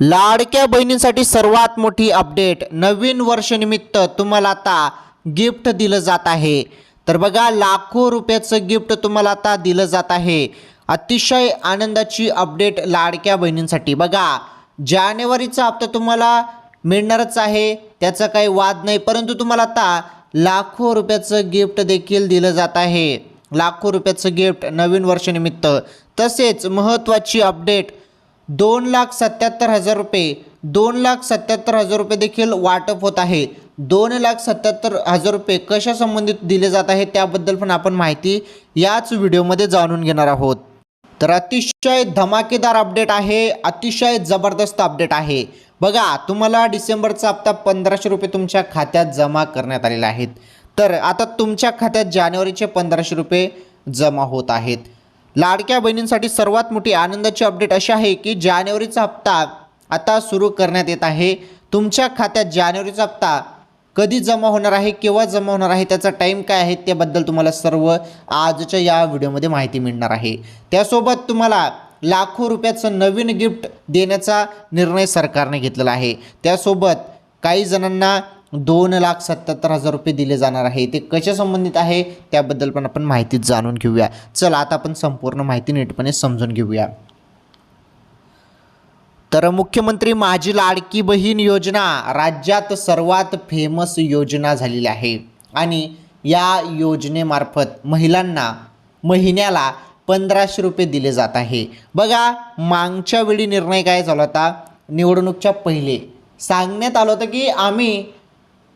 लाडक्या बहिणींसाठी सर्वात मोठी अपडेट नवीन वर्षनिमित्त तुम्हाला आता गिफ्ट दिलं जात आहे. तर बघा लाखो रुपयाचं गिफ्ट तुम्हाला आता दिलं जात आहे. अतिशय आनंदाची अपडेट लाडक्या बहिणींसाठी. बघा जानेवारीचा हप्ता तुम्हाला मिळणारच आहे त्याचा काही वाद नाही परंतु तुम्हाला आता लाखो रुपयाचं गिफ्ट देखील दिलं जात आहे. लाखो रुपयाचं गिफ्ट नवीन वर्षनिमित्त. तसेच महत्त्वाची अपडेट दोन लाख सत्याहत्तर हजार रुपये. दोन लाख सत्याहत्तर हजार रुपये देखील वाटप होत आहे. दोन लाख सत्याहत्तर हजार रुपये कशा संबंधित दिले जात आहे त्याबद्दल पण आपण माहिती याच व्हिडिओमध्ये जाणून घेणार आहोत. तर अतिशय धमाकेदार अपडेट आहे अतिशय जबरदस्त अपडेट आहे. बघा तुम्हाला डिसेंबरचा हप्ता पंधराशे रुपये तुमच्या खात्यात जमा करण्यात आलेले आहेत. तर आता तुमच्या खात्यात जानेवारीचे पंधराशे रुपये जमा होत आहेत. लाडक्या बहिणींसाठी सर्वात मोठी आनंदाची अपडेट अशी आहे की जानेवारीचा हप्ता आता सुरू करण्यात येत आहे. तुमच्या खात्यात जानेवारीचा हप्ता कधी जमा होणार आहे केव्हा जमा होणार आहे त्याचा टाईम काय आहे त्याबद्दल तुम्हाला सर्व आजच्या या व्हिडिओमध्ये माहिती मिळणार आहे. त्यासोबत तुम्हाला लाखो रुपयाचं नवीन गिफ्ट देण्याचा निर्णय सरकारने घेतलेला आहे. त्यासोबत काही जणांना दोन लाख सत्याहत्तर हजार रुपये दिले जाणार आहे. ते कशा संबंधित आहे? त्याबद्दल पण आपण माहिती जाणून घेऊया. चला आता आपण संपूर्ण माहिती नीटपणे समजून घेऊया. तर मुख्यमंत्री माझी लाडकी बहीण योजना राज्यात सर्वात फेमस योजना झालेली आहे. आणि या योजनेमार्फत महिलांना महिन्याला पंधराशे रुपये दिले जात आहे. बघा मागच्या वेळी निर्णय काय झाला होता? निवडणूकच्या पहिले. सांगण्यात आलं होतं की आम्ही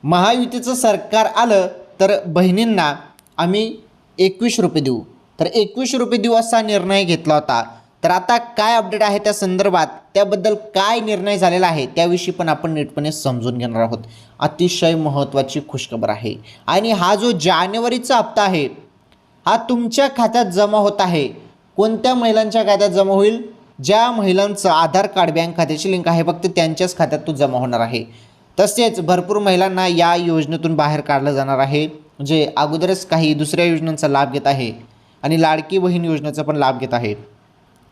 महायुतीचं सरकार आलं तर बहिणींना आम्ही एकवीस रुपये देऊ. तर एकवीस रुपये देऊ असा निर्णय घेतला होता. तर आता काय अपडेट आहे त्या संदर्भात? त्याबद्दल काय निर्णय झालेला आहे? त्याविषयी पण आपण नीटपणे समजून घेणार आहोत. अतिशय महत्त्वाची खुशखबर आहे. आणि हा जो जानेवारीचा हप्ता आहे हा तुमच्या खात्यात जमा होत आहे. कोणत्या महिलांच्या खात्यात जमा होईल? ज्या महिलांचं आधार कार्ड बँक खात्याची लिंक आहे फक्त त्यांच्याच खात्यात तो जमा होणार आहे. तसेच भरपूर महिलांना या योजनेतून बाहेर काढलं जाणार आहे जे अगोदरच काही दुसऱ्या योजनांचा लाभ घेत आहे आणि लाडकी बहीण योजनेचा पण लाभ घेत आहे.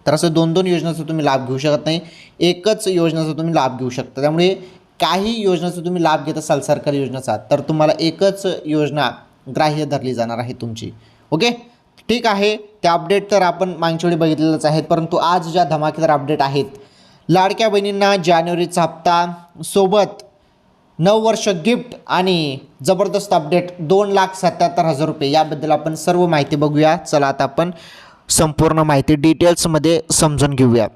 तर असं दोन दोन योजनांचा तुम्ही लाभ घेऊ शकत नाही एकच योजनेचा तुम्ही लाभ घेऊ शकता. त्यामुळे काही योजनेचा तुम्ही लाभ घेत असाल सरकारी योजनेचा तर तुम्हाला एकच योजना ग्राह्य धरली जाणार आहे तुमची. ओके? ठीक आहे ते अपडेट तर आपण मागच्या वेळी बघितलेलंच आहेत परंतु आज ज्या धमाकेदार अपडेट आहेत लाडक्या बहिणींना जानेवारीचा हप्ता सोबत नऊ वर्ष गिफ्ट आणि जबरदस्त अपडेट दोन लाख सत्याहत्तर हजार रुपये. याबद्दल आपण सर्व माहिती बघूया. चला आता आपण संपूर्ण माहिती डिटेल्समध्ये समजून घेऊया.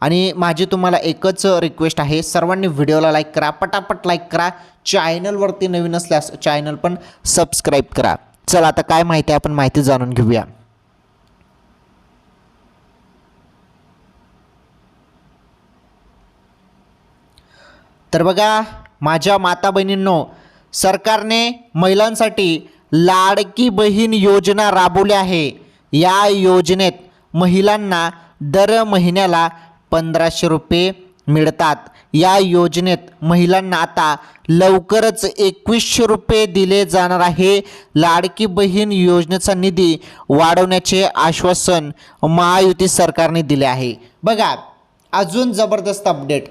आणि माझी तुम्हाला एकच रिक्वेस्ट आहे. सर्वांनी व्हिडिओला लाईक करा. पटापट लाईक करा. चॅनलवरती नवीन असल्यास चॅनल पण सबस्क्राईब करा. चला आता काय माहिती आहे आपण माहिती जाणून घेऊया. तर बघा माझ्या माता बहिणींनो सरकारने महिलांसाठी लाडकी बहीण योजना राबवली आहे. या योजनेत महिलांना दर महिन्याला पंधराशे रुपये मिळतात. या योजनेत महिलांना आता लवकरच एकवीसशे रुपये दिले जाणार आहे. लाडकी बहीण योजनेचा निधी वाढवण्याचे आश्वासन महायुती सरकारने दिले आहे. बघा अजून जबरदस्त अपडेट.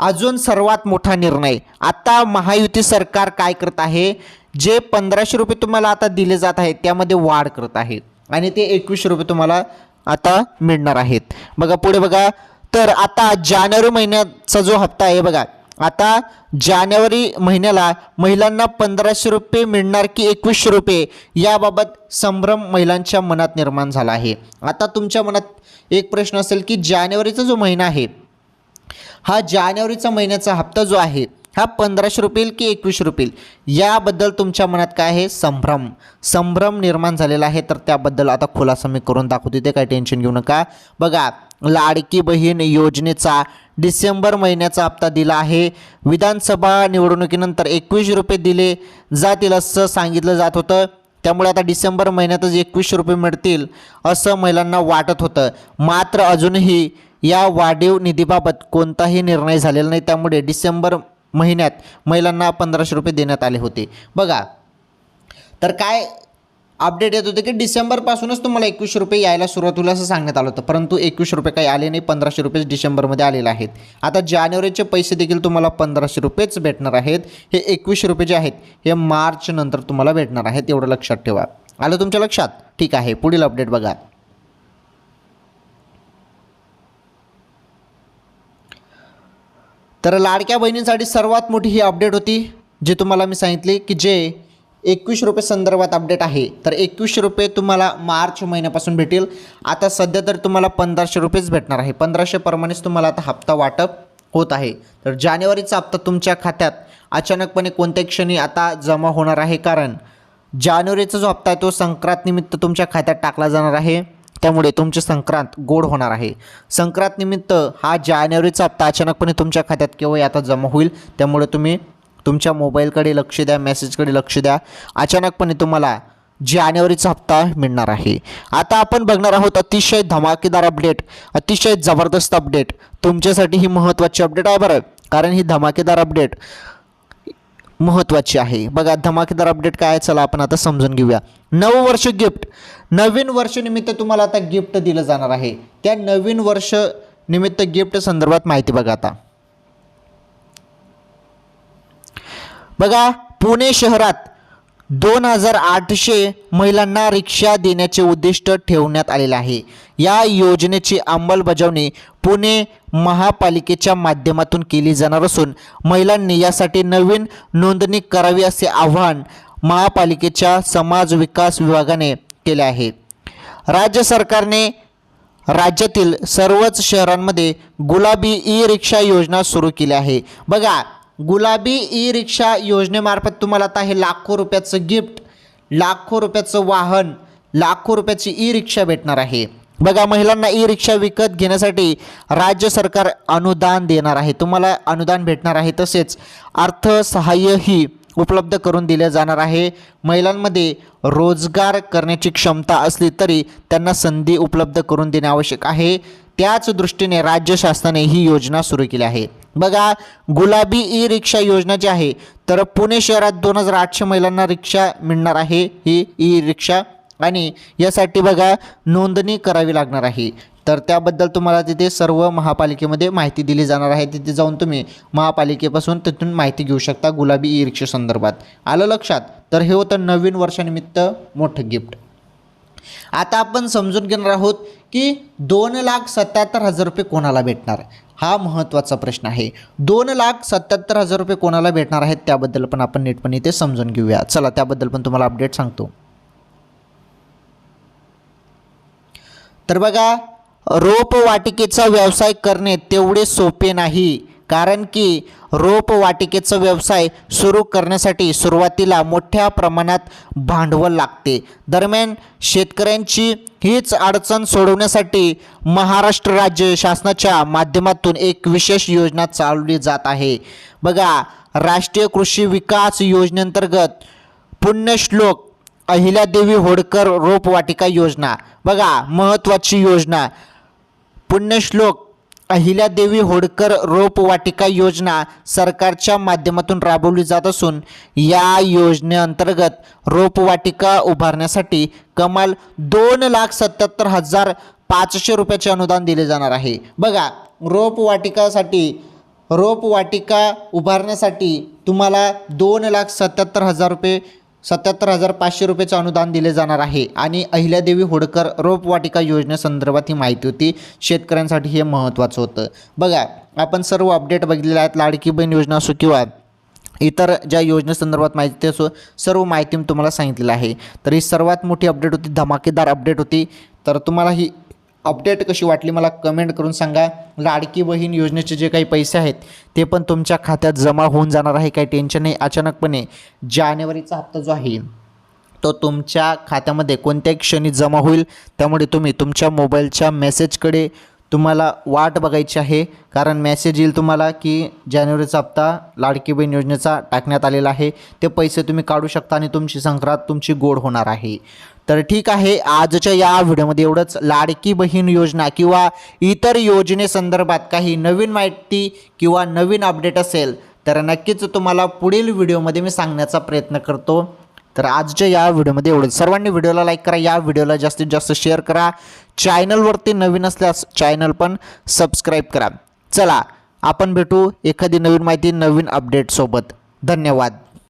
अजून सर्वात मोठा निर्णय. आता महायुती सरकार काय करत आहे? जे पंधराशे रुपये तुम्हाला आता दिले जात आहेत त्यामध्ये वाढ करत आहे. आणि ते एकवीसशे रुपये तुम्हाला आता मिळणार आहेत. बघा पुढे बघा. तर आता जानेवारी महिन्याचा जो हप्ता आहे बघा. आता जानेवारी महिन्याला महिलांना पंधराशे रुपये मिळणार की एकवीसशे रुपये? याबाबत संभ्रम महिलांच्या मनात निर्माण झाला आहे. आता तुमच्या मनात एक प्रश्न असेल की जानेवारीचा जो महिना आहे हा जानेवारीचा महिन्याचा हप्ता जो आहे हा पंधराशे रुपये की एकवीसशे रुपये. याबद्दल तुमच्या मनात काय आहे? संभ्रम. संभ्रम निर्माण झालेला आहे तर त्याबद्दल आता खुलासा मी करून दाखवते. ते काय टेन्शन घेऊ नका. बघा लाडकी बहीण योजनेचा डिसेंबर महिन्याचा हप्ता दिला आहे. विधानसभा निवडणुकीनंतर एकवीसशे रुपये दिले जातील असं सांगितलं जात होतं. त्यामुळे आता डिसेंबर महिन्यातच एकवीसशे रुपये मिळतील असं महिलांना वाटत होतं. मात्र अजूनही या वाढीव निधीबाबत कोणताही निर्णय झालेला नाही. त्यामुळे डिसेंबर महिन्यात महिलांना पंधराशे रुपये देण्यात आले होते. बघा तर काय अपडेट येत होते की डिसेंबरपासूनच तुम्हाला एकवीसशे रुपये यायला सुरुवात होईल असं सांगण्यात आलं होतं. परंतु एकवीसशे रुपये काही आले नाही पंधराशे रुपये डिसेंबरमध्ये आलेले आहेत. आता जानेवारीचे पैसे देखील तुम्हाला पंधराशे रुपयेच भेटणार आहेत. हे एकवीसशे रुपये जे आहेत हे मार्चनंतर तुम्हाला भेटणार आहेत. एवढं लक्षात ठेवा. आलं तुमच्या लक्षात? ठीक आहे पुढील अपडेट बघा. तर लाडक्या बहिणींसाठी सर्वात मोठी ही अपडेट होती जी तुम्हाला मी सांगितली की जे एकवीसशे रुपये संदर्भात अपडेट आहे तर एकवीसशे रुपये तुम्हाला मार्च महिन्यापासून भेटेल. आता सध्या तर तुम्हाला पंधराशे रुपयेच भेटणार आहे. पंधराशेप्रमाणेच तुम्हाला आता हप्ता वाटप होत आहे. तर जानेवारीचा हप्ता तुमच्या खात्यात अचानकपणे कोणत्या क्षणी आता जमा होणार आहे कारण जानेवारीचा जो हप्ता आहे तो संक्रांतनिमित्त तुमच्या खात्यात टाकला जाणार आहे. त्यामुळे तुमचे संक्रांत गोड होणार आहे. संक्रांत निमित्त हा जानेवारीचा हप्ता अचानकपणे तुमच्या खात्यात केव्हा आता जमा होईल त्यामुळे तुम्ही तुमच्या मोबाईलकडे लक्ष द्या मेसेजकडे लक्ष द्या. अचानकपणे तुम्हाला जानेवारीचा हप्ता मिळणार आहे. आता आपण बघणार आहोत अतिशय धमाकेदार अपडेट अतिशय जबरदस्त अपडेट. तुमच्यासाठी ही महत्त्वाची अपडेट आहे बरं कारण ही धमाकेदार अपडेट महत्त्वाची आहे. बघा धमाकेदार अपडेट काय आहे? चला आपण आता समजून घेऊया. नववर्ष गिफ्ट नवीन वर्ष निमित्त तुम्हाला आता गिफ्ट दिलं जाणार आहे. त्या नवीन वर्ष निमित्त गिफ्ट संदर्भात माहिती बघा आता. बघा पुणे शहरात दोन हजार आठशे महिलांना रिक्षा देण्याचे उद्दिष्ट ठेवण्यात आलेले आहे. या योजनेची अंमलबजावणी पुणे महापालिकेच्या माध्यमातून केली जाणार असून महिलांनी यासाठी नवीन नोंदणी करावी असे आवाहन महापालिकेच्या समाज विकास विभागाने केले आहे. राज्य सरकारने राज्यातील सर्वच शहरांमध्ये गुलाबी ई रिक्षा योजना सुरू केली आहे. बघा गुलाबी ई रिक्षा योजनेमार्फत तुम्हाला आता हे लाखो रुपयाचं गिफ्ट लाखो रुपयाचं वाहन लाखो रुपयाची ई रिक्षा भेटणार आहे. बघा महिलांना ई रिक्षा विकत घेण्यासाठी राज्य सरकार अनुदान देणार आहे. तुम्हाला अनुदान भेटणार आहे तसेच अर्थसहाय्यही उपलब्ध करून दिले जाणार आहे. महिलांमध्ये रोजगार करण्याची क्षमता असली तरी त्यांना संधी उपलब्ध करून देणे आवश्यक आहे. त्याच दृष्टीने राज्य शासनाने ही योजना सुरू केली आहे. बघा गुलाबी ई रिक्षा योजना जी आहे तर पुणे शहरात दोन हजार आठशे महिलांना रिक्षा मिळणार आहे. ही ई रिक्षा आणि यासाठी बघा नोंदणी करावी लागणार आहे. तर त्याबद्दल तुम्हाला तिथे सर्व महापालिकेमध्ये माहिती दिली जाणार आहे. तिथे जाऊन तुम्ही महापालिकेपासून तिथून माहिती घेऊ शकता गुलाबी ई रिक्षा संदर्भात. आलं लक्षात? तर हे होतं नवीन वर्षानिमित्त मोठं गिफ्ट. आता आपण समजून घेणार आहोत की दोन लाख सत्याहत्तर हजार रुपये कोणाला भेटणार? हा महत्त्वाचा प्रश्न आहे. दोन लाख सत्याहत्तर हजार रुपये कोणाला भेटणार आहेत त्याबद्दल पण आपण नीटपणे ते समजून घेऊया. चला त्याबद्दल पण तुम्हाला अपडेट सांगतो. तर बघा रोपवाटिकेचा व्यवसाय करणे तेवढे सोपे नाही. कारण की रोपवाटिकेचा व्यवसाय सुरू करण्यासाठी सुरुवातीला मोठ्या प्रमाणात भांडवल लागते. दरम्यान शेतकऱ्यांची हीच अडचण सोडवण्यासाठी महाराष्ट्र राज्य शासनाच्या माध्यमातून एक विशेष योजना चालवली जात आहे. बघा राष्ट्रीय कृषी विकास योजनेअंतर्गत पुण्यश्लोक अहिल्यादेवी होडकर रोपवाटिका योजना. बघा महत्त्वाची योजना. पुण्यश्लोक अहिल्यादेवी होडकर रोपवाटिका योजना सरकारच्या माध्यमातून राबवली जात असून या योजनेअंतर्गत रोपवाटिका उभारण्यासाठी कमाल दोन लाख सत्याहत्तर हजार पाचशे रुपयाचे अनुदान दिले जाणार आहे. बघा रोपवाटिकासाठी रोपवाटिका उभारण्यासाठी तुम्हाला दोन लाख सत्याहत्तर हजार रुपये सत्याहत्तर हजार पाचशे रुपयाचं अनुदान दिले जाणार आहे. आणि अहिल्यादेवी होडकर रोपवाटिका योजनेसंदर्भात ही माहिती होती. शेतकऱ्यांसाठी हे महत्त्वाचं होतं. बघा आपण सर्व अपडेट बघितलेले आहेत. लाडकी बहीण योजना असो किंवा इतर ज्या योजनेसंदर्भात माहिती असो सर्व माहिती मी तुम्हाला सांगितलेलं आहे. तर ही सर्वात मोठी अपडेट होती. धमाकेदार अपडेट होती. तर तुम्हाला ही अपडेट कशी वाटली मला कमेंट करून सांगा. लाडकी बहीण योजनेचे जे काही पैसे आहेत ते पण तुमच्या खात्यात जमा होऊन जाणार आहे काही टेन्शन नाही. अचानकपणे जानेवारीचा हप्ता जो आहे तो तुमच्या खात्यामध्ये कोणत्याही क्षणी जमा होईल. त्यामुळे तुम्ही तुमच्या मोबाईलच्या मेसेजकडे तुम्हाला वाट बघायची आहे. कारण मेसेज येईल तुम्हाला की जानेवारीचा हप्ता लाडकी बहीण योजनेचा टाकण्यात आलेला आहे. ते पैसे तुम्ही काढू शकता आणि तुमची संक्रांत तुमची गोड होणार आहे. तर ठीक आहे आजच्या या व्हिडिओमध्ये एवढंच. लाडकी बहीण योजना किंवा इतर योजनेसंदर्भात काही नवीन माहिती किंवा नवीन अपडेट असेल तर नक्कीच तुम्हाला पुढील व्हिडिओमध्ये मी सांगण्याचा प्रयत्न करतो. तर आजच्या या व्हिडिओमध्ये एवढं सर्वांनी व्हिडिओला लाईक करा या व्हिडिओला जास्तीत जास्त शेअर करा. चॅनलवरती नवीन असल्यास चॅनल पण सबस्क्राईब करा. चला आपण भेटू एखादी नवीन माहिती नवीन अपडेटसोबत धन्यवाद.